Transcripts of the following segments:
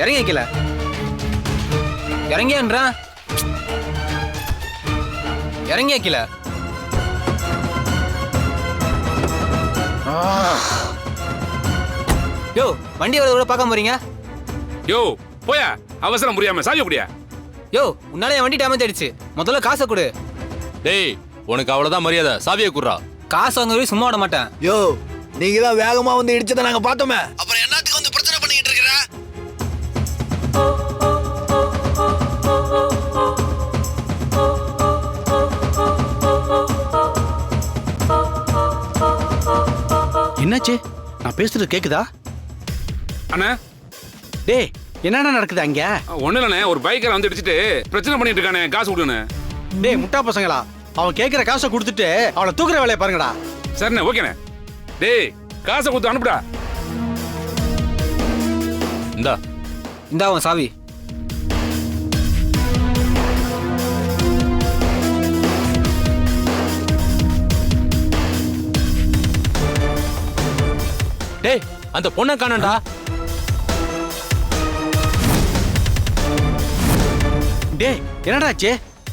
இறங்கி வைக்கல இறங்கியான்றான் இறங்கி வைக்கல யோ வண்டி வரது கூட பார்க்க போறீங்க? யோ போயா. அவசரம் புரியாம சாவி குடியா. யோ உன்னால என் வண்டி டேமேஜ் ஆயிடுச்சு. முதல்ல காசை கொடு. டேய் உனக்கு அவ்வளவுதான் மரியாதை. சாவியை குடுறா. காசு வாங்க சும்மா விட மாட்டேன். யோ நீங்க தான் வேகமா வந்து இடிச்சதை நாங்க பார்த்தோமே. என்னாச்சு? நான் பேசுறது கேக்குதா? அண்ணா. டேய் என்னடா நடக்குது அங்க? ஒண்ணு இல்லண்ணே ஒரு பைக்கரை வந்து இடிச்சிட்டு பிரச்சனை பண்ணிட்டு இருக்கானே காசு கொடுன்னு. டேய் முட்டா பசங்களா அவன் கேக்குற காசை கொடுத்துட்டு அவளை தூக்குற வேலையை பாருங்கடா. சரிண்ணே ஓகேண்ணே. டேய் காசை கொடுத்து அனுப்புடா. இந்தா இந்தா உன் சாவி. டேய் அந்த பொண்ணை காணண்டா டேய் என்னடா ஆச்சு?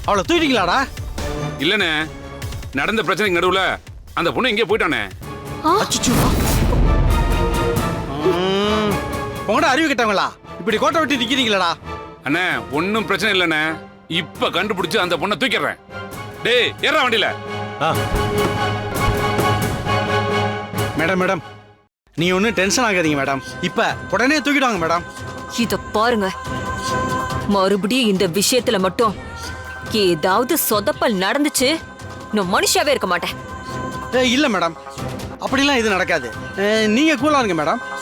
அவளை தூக்கிட்டீங்களாடா? இல்லண்ணே நடந்த பிரச்சனைக்கு நடுவுல அந்த பொண்ணு எங்கேயோ போயிட்டானே. அச்சுச்சோ. உங்கடா அறிவு கிட்டவங்களா? இப்படி கோட்டை விட்டு நிக்கிறீங்களாடா. அண்ணே ஒன்றும் பிரச்சனை இல்லைண்ணே. இப்ப கண்டுபிடிச்சு அந்த பொண்ணை தூக்கிடுறேன். டேய் ஏறா வண்டியில. ஆ, மேடம் மேடம். நீ ஒன்றும் டென்ஷன் ஆகாதீங்க மேடம். இப்ப உடனே தூக்கிடுவாங்க மேடம். இத பாருங்க. மறுபடியும் இந்த விஷயத்துல மட்டும் ஏதாவது சொதப்பல் நடந்துச்சு நான் மனுஷாவே இருக்க மாட்டேன். ஏய், இல்ல மேடம். அப்படிலாம் இது நடக்காது. ஏய், நீங்க கூலா இருங்க மேடம்.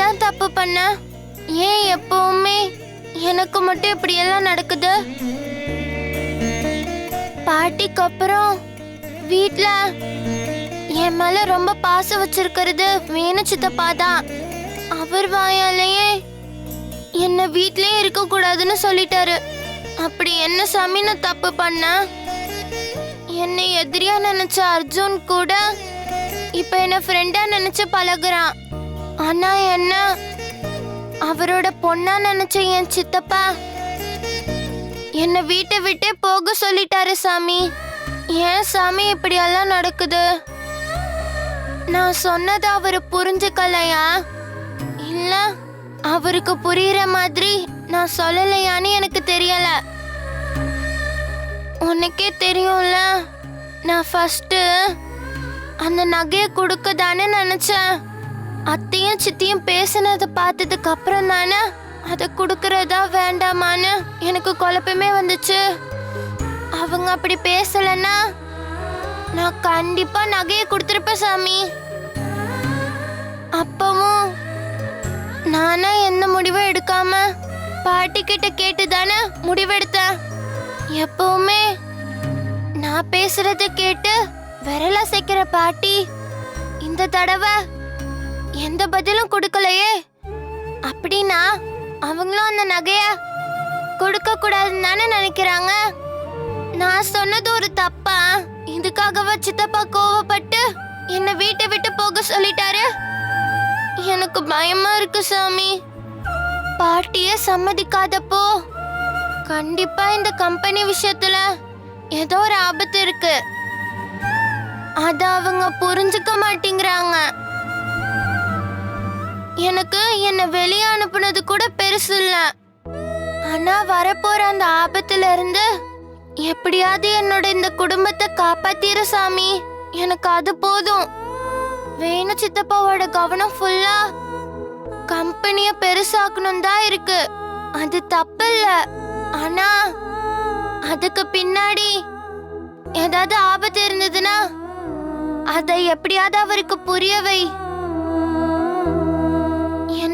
தான் தப்பு பண்ண? ஏன் எப்பவுமே எனக்கு மட்டும் இப்படி எல்லாம் நடக்குது? பாட்டிக்கு அப்புறம் வீட்ல என் மேல ரொம்ப பாசம் வச்சிருக்கிறது வேணு சித்தப்பா தான். அவர் வாயாலேயே என்ன வீட்லயே இருக்க கூடாதுன்னு சொல்லிட்டாரு. அப்படி என்ன சாமி நான் தப்பு பண்ண? என்னை எதிரியா நினைச்ச அர்ஜுன் கூட இப்ப என்ன ஃப்ரெண்டா நினைச்சு பழகுறான். ஆனா என்ன? அவரோட பொண்ணா நினைச்ச என் சித்தப்பா என்ன வீட்டை விட்டே போக சொல்லிட்டாரு சாமி. ஏன் சாமி இப்படி எல்லாம் நடக்குது? நான் சொன்னதை அவரு புரிஞ்சுக்கலையா? இல்ல அவருக்கு புரியுற மாதிரி நான் சொல்லலையான்னு எனக்கு தெரியல. உனக்கே தெரியும்ல நான் ஃபர்ஸ்ட் அந்த நகையை கொடுக்க தானே நினைச்சேன். அத்தையும் சித்தியும் பேசினதை பார்த்ததுக்கு அப்புறம் தானே? அதை கொடுக்கறதா வேண்டாமான்னு எனக்கு குழப்பமே வந்துச்சு. அவங்க அப்படி பேசலன்னா நான் கண்டிப்பா நகையை கொடுத்துருப்பேன் சாமி. அப்பவும் நானா எந்த முடிவும் எடுக்காம பாட்டி கிட்ட கேட்டு தானே முடிவெடுத்தேன். எப்பவுமே நான் பேசுறத கேட்டு விரல சேர்க்கிற பாட்டி இந்த தடவை எந்த பதிலும் கொடுக்கலையே. அப்படின்னா அவங்களும் அந்த நகைய கொடுக்க கூடாதுன்னு தானே நினைக்கிறாங்க. நான் சொன்னது ஒரு தப்பா? இதுக்காகவா சித்தப்பா கோவப்பட்டு என்னை வீட்டை விட்டு போக சொல்லிட்டாரு? எனக்கு பயமா இருக்கு சாமி. பாட்டியே சம்மதிக்காதப்போ கண்டிப்பா இந்த கம்பெனி விஷயத்துல ஏதோ ஒரு ஆபத்து இருக்கு. அத அவங்க புரிஞ்சுக்க மாட்டேங்கிறாங்க. எனக்கு என்ன வெளியே அனுப்புனது கூட பெருசு இல்ல. ஆனா வரப்போற அந்த ஆபத்துல இருந்து எப்படியாவது என்னோட இந்த குடும்பத்தை காப்பாத்திர சாமி. எனக்கு அது போதும். வேணு சித்தப்பாவோட கவனம் ஃபுல்லா கம்பெனிய பெருசாக்கணும் தான் இருக்கு. அது தப்பு இல்ல. ஆனா அதுக்கு பின்னாடி ஏதாவது ஆபத்து இருந்ததுன்னா அதை எப்படியாவது அவருக்கு புரிய வை.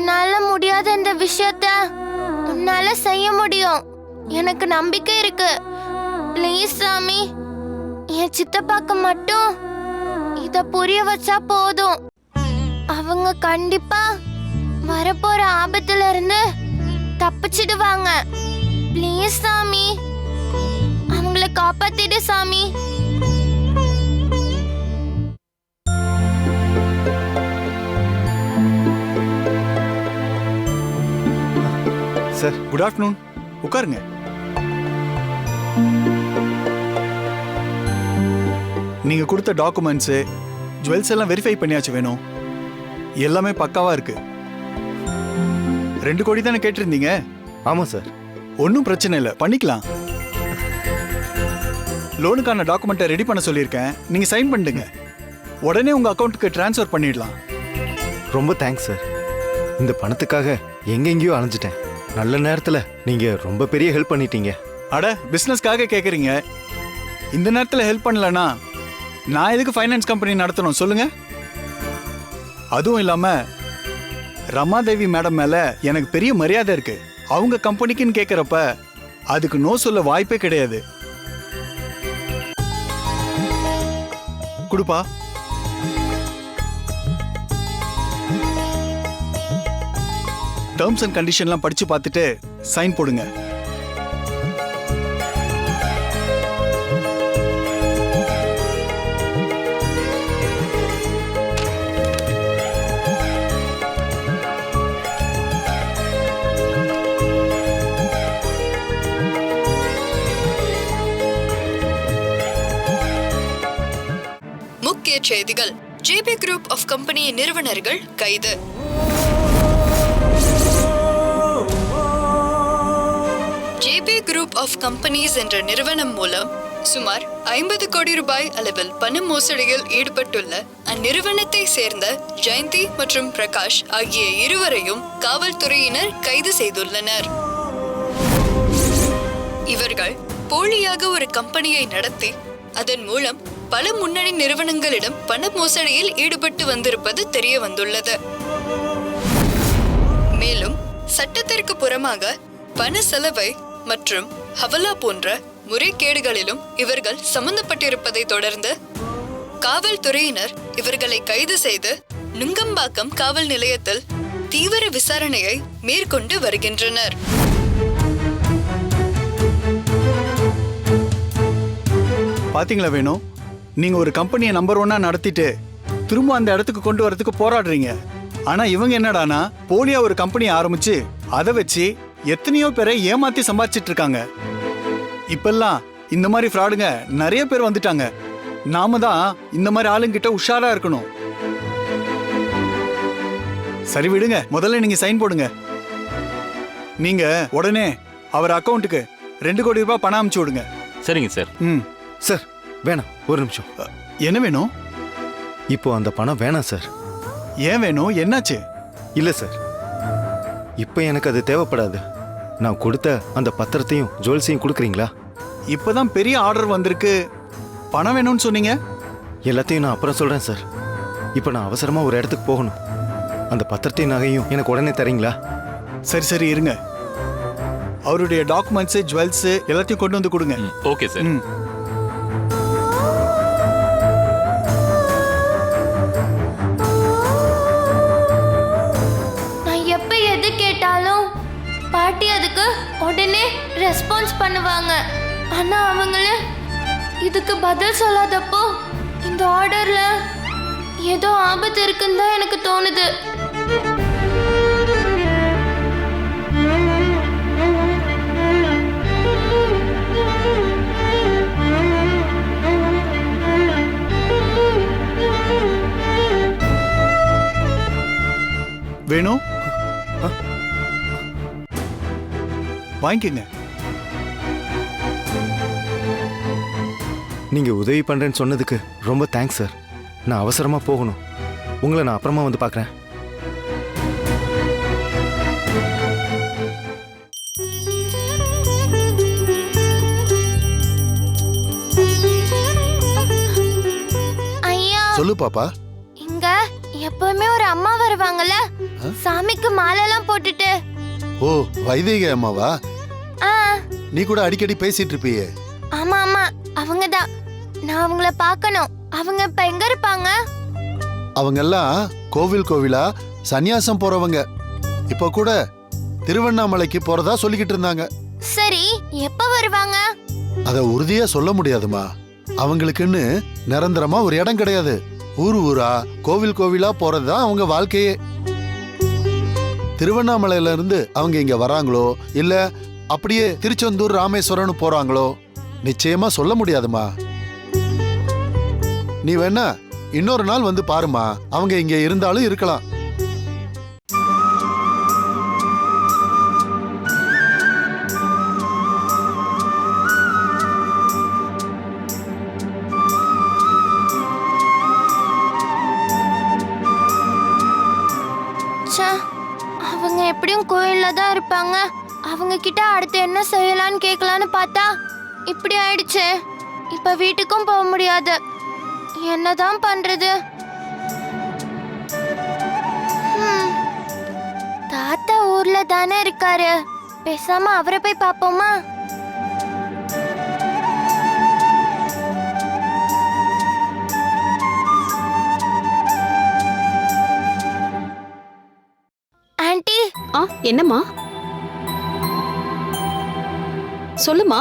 என்னால முடியாத இந்த விஷயத்த உன்னால செய்ய முடியும். எனக்கு நம்பிக்கை இருக்கு. ப்ளீஸ் சாமி என் சித்தப்பாக்கு மட்டும் இத புரிய வச்சா போதும். அவங்க கண்டிப்பா வரப்போற ஆபத்துல இருந்து தப்பிச்சிடுவாங்க. ப்ளீஸ் சாமி அவங்கள காப்பாத்திடு சாமி. சார். குட் ஆஃப்டர்நூன் உட்காருங்க. நீங்க கொடுத்த டாக்குமெண்ட்ஸ் ஜுவல்ஸ் எல்லாம் வெரிஃபை பண்ணியாச்சு வேணும் எல்லாமே பக்காவா இருக்கு. ரெண்டு கோடி தானே கேட்டிருந்தீங்க? ஆமாம் சார். ஒன்றும் பிரச்சனை இல்லை. பண்ணிக்கலாம். லோனுக்கான டாக்குமெண்ட்டை ரெடி பண்ண சொல்லியிருக்கேன். நீங்க சைன் பண்ணிடுங்க உடனே உங்க அக்கௌண்ட்டுக்கு ட்ரான்ஸ்ஃபர் பண்ணிடலாம். ரொம்ப தேங்க்ஸ் சார். இந்த பணத்துக்காக எங்கெங்கேயோ அலைஞ்சிட்டேன். நல்ல நேரத்தில் நீங்கள் ரொம்ப பெரிய ஹெல்ப் பண்ணிட்டீங்க. அட பிசினஸ்க்காக கேக்குறீங்க. இந்த நேரத்துல ஹெல்ப் பண்ணலனா நான் எதுக்கு ஃபைனான்ஸ் கம்பெனி நடத்தணும் சொல்லுங்க. அதுவும் இல்லாம ரமாதேவி மேடம் மேல எனக்கு பெரிய மரியாதை இருக்கு. அவங்க கம்பெனிக்குன்னு கேக்குறப்ப அதுக்கு நோ சொல்ல வாய்ப்பே கிடையாது. குடுப்பா. டேர்ம்ஸ் அண்ட் கண்டிஷன்லாம் படிச்சு பார்த்துட்டு சைன் போடுங்க. முக்கிய செய்திகள். ஜேபி குரூப் ஆஃப் கம்பெனி நிறுவனர்கள் கைது. ஆஃப் கம்பெனிஸ் என்ற நிறுவனம் மூலம் சுமார் ஐம்பது கோடி ரூபாய் அளவில் பண மோசடியில் ஈடுபட்டுள்ள அந்நிறுவனத்தை சேர்ந்த ஜெயந்தி மற்றும் பிரகாஷ் ஆகிய இருவரையும் காவல்துறையினர் கைது செய்துள்ளனர். இவர்கள் போலியாக ஒரு கம்பெனியை நடத்தி அதன் மூலம் பல முன்னணி நிறுவனங்களிடம் பண மோசடியில் ஈடுபட்டு வந்திருப்பது தெரிய வந்துள்ளது மேலும் சட்டத்திற்கு புறமாக பண செலவை மற்றும் ஹவலா போன்ற முறைகேடுகளிலும் இவர்கள் சம்பந்தப்பட்டிருப்பதை தொடர்ந்து காவல்துறையினர் இவர்களை கைது செய்து நுங்கம்பாக்கம் காவல் நிலையத்தில் தீவிர விசாரணையை மேற்கொண்டு வருகின்றனர். பாத்தீங்களா வேணும் நீங்க ஒரு கம்பெனியை நம்பர் ஒன்னா நடத்திட்டு திரும்ப அந்த இடத்துக்கு கொண்டு வரதுக்கு போராடுறீங்க. ஆனா இவங்க என்னடானா போலியா ஒரு கம்பெனி ஆரம்பிச்சு அதை வச்சு எத்தனையோ பேரை ஏமாத்தி சம்பாதிச்சிட்டு இருக்காங்க இப்பெல்லாம் இந்த மாதிரி ஃப்ராடுங்க நிறைய பேர் வந்துட்டாங்க. நாம தான் இந்த மாதிரி ஆளுங்கிட்ட உஷாரா இருக்கணும். சரி விடுங்க முதல்ல நீங்க சைன் போடுங்க. நீங்க உடனே அவர் அக்கவுண்ட்டுக்கு ரெண்டு கோடி ரூபாய் பணம் அனுப்பிச்சு விடுங்க. சரிங்க சார். ம் சார். வேணாம் ஒரு நிமிஷம். என்ன வேணும்? இப்போ அந்த பணம் வேணாம் சார். ஏன் வேணும்? என்னாச்சு? இல்லை சார். இப்போ எனக்கு அது தேவைப்படாது. நான் கொடுத்த அந்த பத்திரத்தையும் ஜுவல்ஸையும் கொடுக்குறீங்களா? இப்பதான் பெரிய ஆர்டர் வந்திருக்கு. பணம் வேணும்னு சொன்னீங்க? எல்லாத்தையும் நான் அப்புறம் சொல்கிறேன் சார். இப்போ நான் அவசரமாக ஒரு இடத்துக்கு போகணும். அந்த பத்திரத்தையும் நகையும் எனக்கு உடனே தரீங்களா? சரி சரி இருங்க. அவருடைய டாக்குமெண்ட்ஸ் ஜுவல்ஸ் எல்லாத்தையும் கொண்டு வந்து கொடுங்க. Okay sir. ஆனா அவங்கள இதுக்கு பதில் சொல்லாதப்போ இந்த ஆர்டர்ல ஏதோ ஆபத்து இருக்குன்னு தான் எனக்கு தோணுது. வேணும் வாங்கிக்கங்க. நீங்கள் உதவி பண்ணுறேன்னு சொன்னதுக்கு ரொம்ப தேங்க்ஸ் சார் நான் அவசரமாக போகணும். உங்களை நான் அப்புறமா வந்து பார்க்குறேன். ஐயா. சொல்லு பாப்பா. இங்க எப்பவுமே ஒரு அம்மா வருவாங்கல்ல? சாமிக்கு மாலைலாம் போட்டுட்டு. ஓ வைதேகி அம்மாவா? ஆ. நீ கூட அடிக்கடி பேசிட்டு இருப்பியே. ஆமா ஆமா. நான் அவங்கள பார்க்கணும். அவங்க இப்ப எங்க இருப்பாங்க? அவங்க எல்லாம் கோவில் கோவிலா சந்நியாசம் போறவங்க. இப்ப கூட திருவண்ணாமலைக்கு போறதா சொல்லிக்கிட்டு இருந்தாங்க. சரி எப்ப வருவாங்க? அத உறுதியா சொல்ல முடியாதுமா. அவங்களுக்குன்னு நிரந்தரமா ஒரு இடம் கிடையாது. ஊர் ஊரா கோவில் கோவிலா போறதுதான் அவங்க வாழ்க்கையே. திருவண்ணாமலையில இருந்து அவங்க இங்க வராங்களோ இல்ல அப்படியே திருச்செந்தூர் ராமேஸ்வரம்னு போறாங்களோ நிச்சயமா சொல்ல முடியாதுமா. நீ வேணா இன்னொரு நாள் வந்து பாருமா அவங்க இங்க இருந்தாலும் இருக்கலாம். அவங்க எப்படியும் கோயில்ல தான் இருப்பாங்க. அவங்க கிட்ட அடுத்து என்ன செய்யலாம்னு கேட்கலான்னு பார்த்தா இப்படி ஆயிடுச்சு. இப்ப வீட்டுக்கும் போக முடியாது. என்னதான் பண்றது? தாத்தா ஊர்ல தானே இருக்காரு. பேசாம அவரை போய் பாப்போமா ஆன்ட்டி ஆ என்னம்மா? சொல்லுமா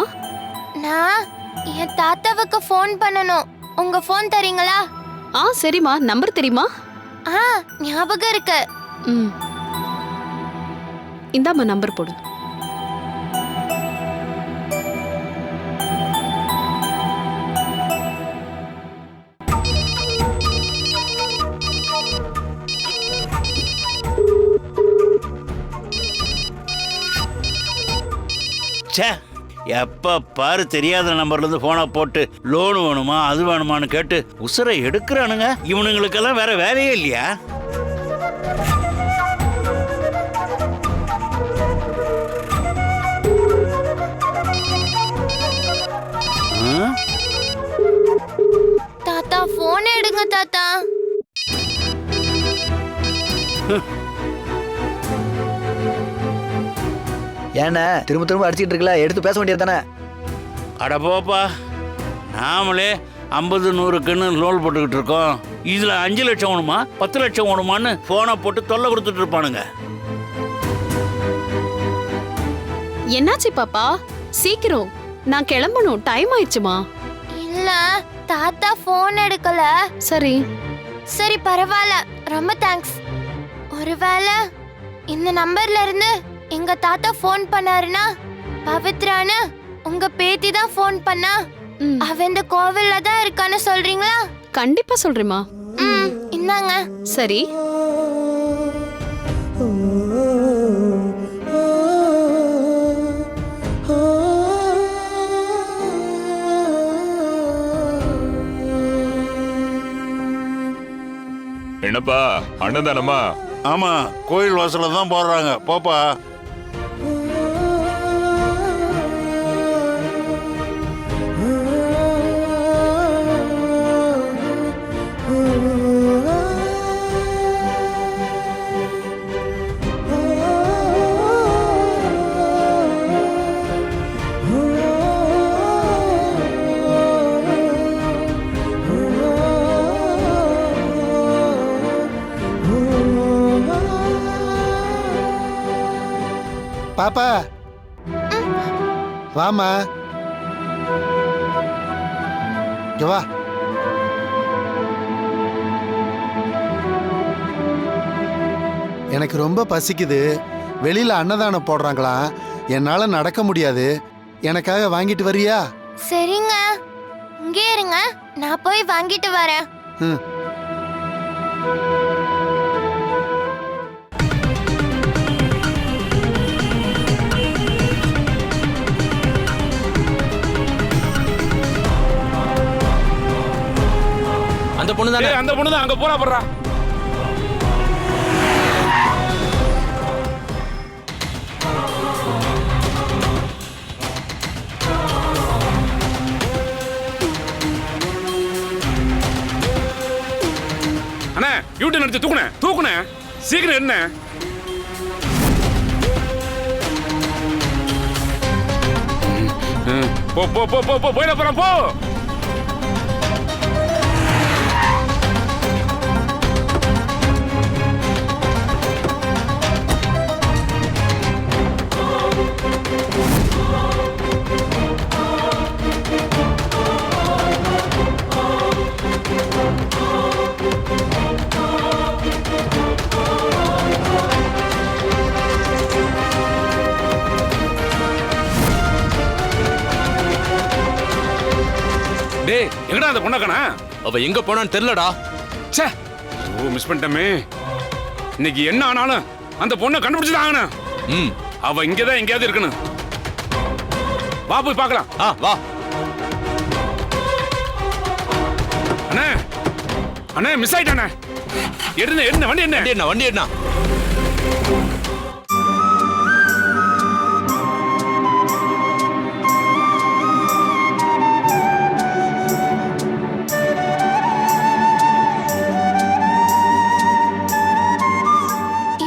நான் என் தாத்தாவுக்கு ஃபோன் பண்ணணும். உங்க ஃபோன் தரீங்களா? ஆ சரிம்மா. நம்பர் தெரியுமா? ஆ ஞாபகம் இருக்கு. ம். இந்தாம்மா நம்பர் போடு. ச்சே எப்போ பாரு தெரியாத நம்பர்லேருந்து ஃபோனை போட்டு லோன் வேணுமா அது வேணுமான்னு கேட்டு உசுரை எடுக்கிறானுங்க. இவனுங்களுக்கெல்லாம் வேற வேலையே இல்லையா? தாத்தா ஃபோன் எடுங்க தாத்தா. ஏண்ணே திரும்ப திரும்ப அடிச்சிட்டு இருக்கல எடுத்து பேச வேண்டியது தானே? அட போப்பா நாமளே ஐம்பது நூறுக்குன்னு லோன் போட்டுக்கிட்டு இருக்கோம். இதில் அஞ்சு லட்சம் வேணுமா பத்து லட்சம் வேணுமான்னு ஃபோனை போட்டு தொல்லை கொடுத்துட்டு இருப்பானுங்க. என்னாச்சு பாப்பா? சீக்கிரம். நான் கிளம்பணும். டைம் ஆயிடுச்சுமா? இல்ல தாத்தா ஃபோன் எடுக்கல. சரி. சரி பரவாயில்ல. ரொம்ப தேங்க்ஸ் ஒருவேளை இந்த நம்பர்ல இருந்து எங்க தாத்தா ஃபோன் பண்ணாருன்னா பவித்ரான்னு உங்க பேத்தி தான் ஃபோன் பண்ணா. ம், அவ இந்த கோவில்ல தான் இருக்கான்னு சொல்றீங்களா? கண்டிப்பா சொல்றேம்மா. ம் இந்தாங்க. சரி. என்னப்பா அண்ணன் ஆமா கோயில் வாசல்ல தான் போடுறாங்க பாப்பா. இங்க வா. எனக்கு ரொம்ப பசிக்குது. வெளியில அன்னதானம் போடுறாங்களாம். என்னால நடக்க முடியாது. எனக்காக வாங்கிட்டு வரியா? சரிங்க. இங்கே இருங்க. நான் போய் வாங்கிட்டு வரேன். ம். அந்த பொண்ணு தானே? அந்த பொண்ணு தான் அங்க போறா போறா அண்ணா யூடியூப் எடுத்து தூக்குனேன் தூக்குனேன் சீக்கிரம் என்ன போ போ போ போ போ போயிட போறான் போ. டேய் எங்கடா அந்த பொண்ணை காணா? அவ எங்க போனான்னு தெரியலடா. ச்சே ஓ மிஸ் பண்ணிட்டமே. இன்னைக்கு என்ன ஆனாலும் அந்த பொண்ணை கண்டுபிடிச்சு தான் ஆகணும். ம். அவ இங்கதான் எங்கேயாவது இருக்கணும். வா போய் பார்க்கலாம். ஆ வா. அண்ணே அண்ணே மிஸ் ஆயிட்டானே. எடுங்க எடுங்க வண்டி என்ன என்ன வண்டி என்ன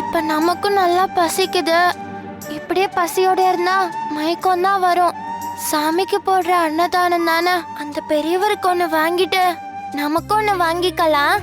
இப்ப நமக்கும் நல்லா பசிக்குது. அப்படியே பசியோட இருந்தா மயக்கம் தான் வரும். சாமிக்கு போடுற அன்னதானம் தானே? அந்த பெரியவருக்கு ஒன்று வாங்கிட்டு நமக்கு ஒன்று வாங்கிக்கலாம்.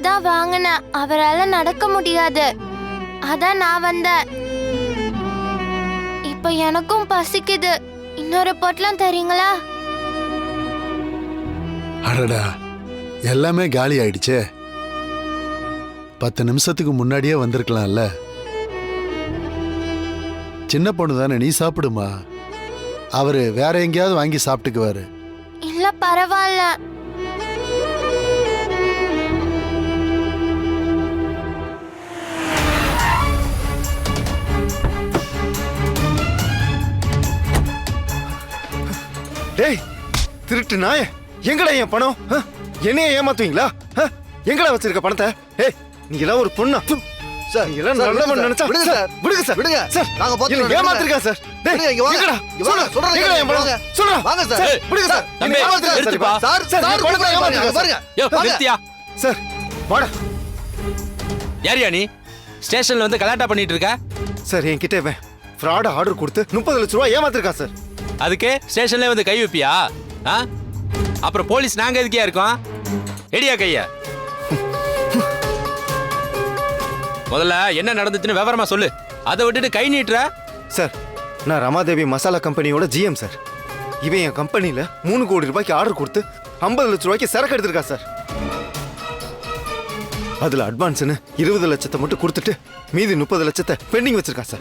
தான் வாங்கினேன் அவரால நடக்க முடியாது. அதான் நான் வந்தேன். இப்ப எனக்கும் பசிக்குது. இன்னொரு பொட்டலம் தரீங்களா? அடடா எல்லாமே காலி ஆயிடுச்சே. பத்து நிமிஷத்துக்கு முன்னாடியே வந்திருக்கலாம்ல. சின்ன பொண்ணு தானே நீ சாப்பிடுமா? அவரு வேற எங்கேயாவது வாங்கி சாப்பிட்டுக்குவாரு. இல்ல பரவாயில்ல. டேய் திருட்டு நாய. எங்கடா என் பணம்? என்னைய ஏமாத்துவீங்களா? எங்கடா வச்சிருக்க பணத்தை? ஏய் நீ எல்லாம் ஒரு பொண்ணா? சார் நீ எல்லாம் நல்லவன் விடுங்க நினைச்சா? விடுங்க சார். விடுங்க சார். விடுங்க. சார் நாங்க என்னை ஏமாத்திருக்கா சார்? டேய் இங்க வாங்க. சொல்றதை எங்கடா என் பணம். சொல்லு வாங்க சார். விடுங்க சார் என்னை ஏமாத்திருக்கா சார். சார், சார் பணத்தை ஏமாத்திருக்கா பாருங்க. சார்? வாடா. யாரியா நீ? ஸ்டேஷன்ல வந்து கலாட்டா பண்ணிட்டு இருக்க? சார் என்கிட்ட இவன் ஃப்ராட் ஆர்டர் கொடுத்து முப்பது லட்ச ரூபா ஏமாத்திருக்கான் சார். அதுக்கு ஸ்டேஷன்ல வந்து கை வைப்பியா? ஆ? அப்புறம் போலீஸ் நாங்க எதுக்கே இருக்கோம்? எடியா கைய. முதல்ல என்ன நடந்துச்சுன்னு விவரமா சொல்லு. அதை விட்டுட்டு கை நீட்டுற. சார் நான் ரமாதேவி மசாலா கம்பெனியோட ஜிஎம் சார். இவன் என் கம்பெனியில் மூணு கோடி ரூபாய்க்கு ஆர்டர் கொடுத்து ஐம்பது லட்ச ரூபாய்க்கு சரக்கு எடுத்திருக்கா சார். அதில் அட்வான்ஸ்னு இருபது லட்சத்தை மட்டும் கொடுத்துட்டு மீதி முப்பது லட்சத்தை பெண்டிங் வச்சுருக்கா சார்.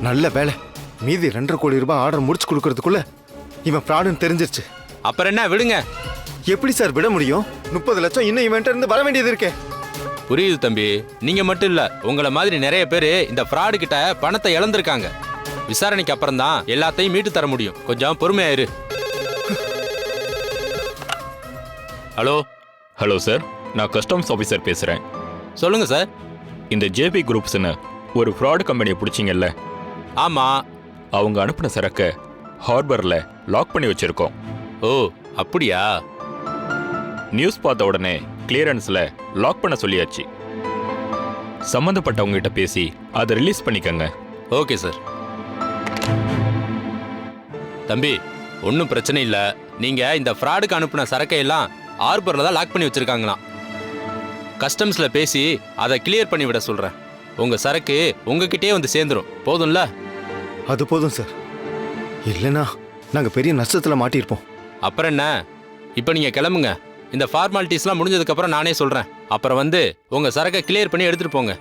நல்ல வேலை. மீதி ரெண்டரை கோடி ரூபாய் ஆர்டர் முடிச்சு கொடுக்கறதுக்குள்ள இவன் ஃப்ராடுன்னு தெரிஞ்சிருச்சு. அப்புறம் என்ன விடுங்க. எப்படி சார் விட முடியும்? முப்பது லட்சம் இன்னும் இவன்ட்ட இருந்து வர வேண்டியது இருக்கே. புரியுது தம்பி. நீங்க மட்டும் இல்ல உங்கள மாதிரி நிறைய பேர் இந்த ஃப்ராடு கிட்ட பணத்தை இழந்திருக்காங்க. விசாரணைக்கு அப்புறம் தான் எல்லாத்தையும் மீட்டு தர முடியும். கொஞ்சம் பொறுமையா இரு. ஹலோ? ஹலோ சார் நான் கஸ்டம்ஸ் ஆஃபீஸர் பேசுறேன். சொல்லுங்க சார். இந்த ஜேபி குரூப்ஸ்னு ஒரு ஃப்ராட் கம்பெனியை பிடிச்சிங்கல்ல? ஆமா அவங்க அனுப்பின சரக்கை ஹார்பர்ல லாக் பண்ணி வச்சிருக்கோம். ஓ அப்படியா? நியூஸ் பார்த்த உடனே கிளியரன்ஸ்ல லாக் பண்ண சொல்லியாச்சு. சம்பந்தப்பட்டவங்க கிட்ட பேசி அதை ரிலீஸ் பண்ணிக்கங்க. ஓகே சார் தம்பி ஒன்றும் பிரச்சனை இல்லை. நீங்கள் இந்த ஃப்ராடுக்கு அனுப்பின சரக்கை எல்லாம் ஆர்பரில் தான் லாக் பண்ணி வச்சுருக்காங்களாம். கஸ்டம்ஸில் பேசி அதை கிளியர் பண்ணி விட சொல்கிறேன் உங்கள் சரக்கு உங்ககிட்டயே வந்து சேர்ந்துரும். போதும்ல? அது போதும் சார். இல்லைன்னா நாங்கள் பெரிய நஷ்டத்தில் மாட்டியிருப்போம். அப்புறம் என்ன? இப்போ நீங்க கிளம்புங்க. இந்த ஃபார்மாலிட்டிஸ்லாம் முடிஞ்சதுக்கு அப்புறம் நானே சொல்றேன். அப்புறம் வந்து உங்க சரக்கை கிளியர் பண்ணி எடுத்துட்டு போங்க.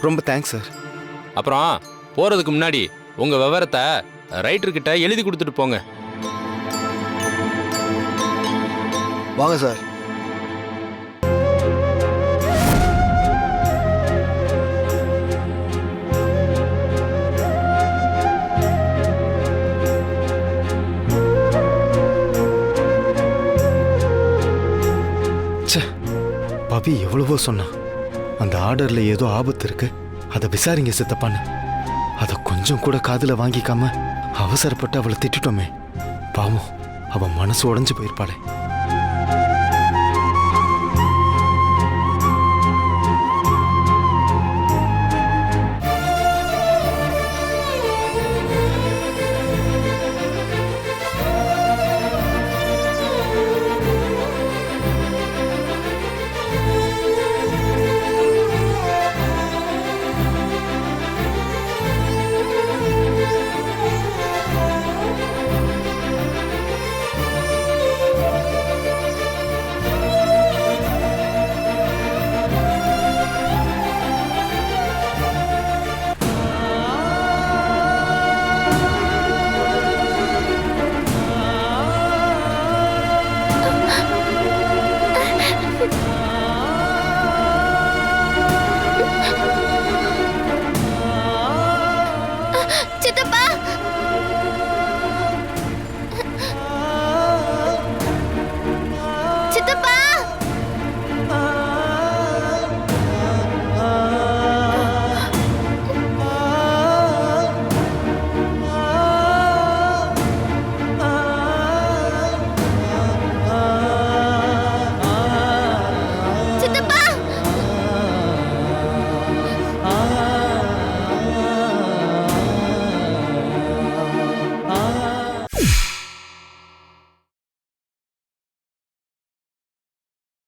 ரொம்ப தேங்க்ஸ் சார். அப்புறம் போறதுக்கு முன்னாடி உங்க விவரத்தை ரைட்டர்கிட்ட எழுதி கொடுத்துட்டு போங்க. வாங்க சார். பவி எவ்வளவோ சொன்னான் அந்த ஆர்டர்ல ஏதோ ஆபத்து இருக்கு. அதை விசாரிங்க சித்தப்பான்னு. அதை கொஞ்சம் கூட காதுல வாங்கிக்காம அவசரப்பட்டு அவளை திட்டுட்டோமே. பாவம் அவன் மனசு உடஞ்சு போயிருப்பாளே.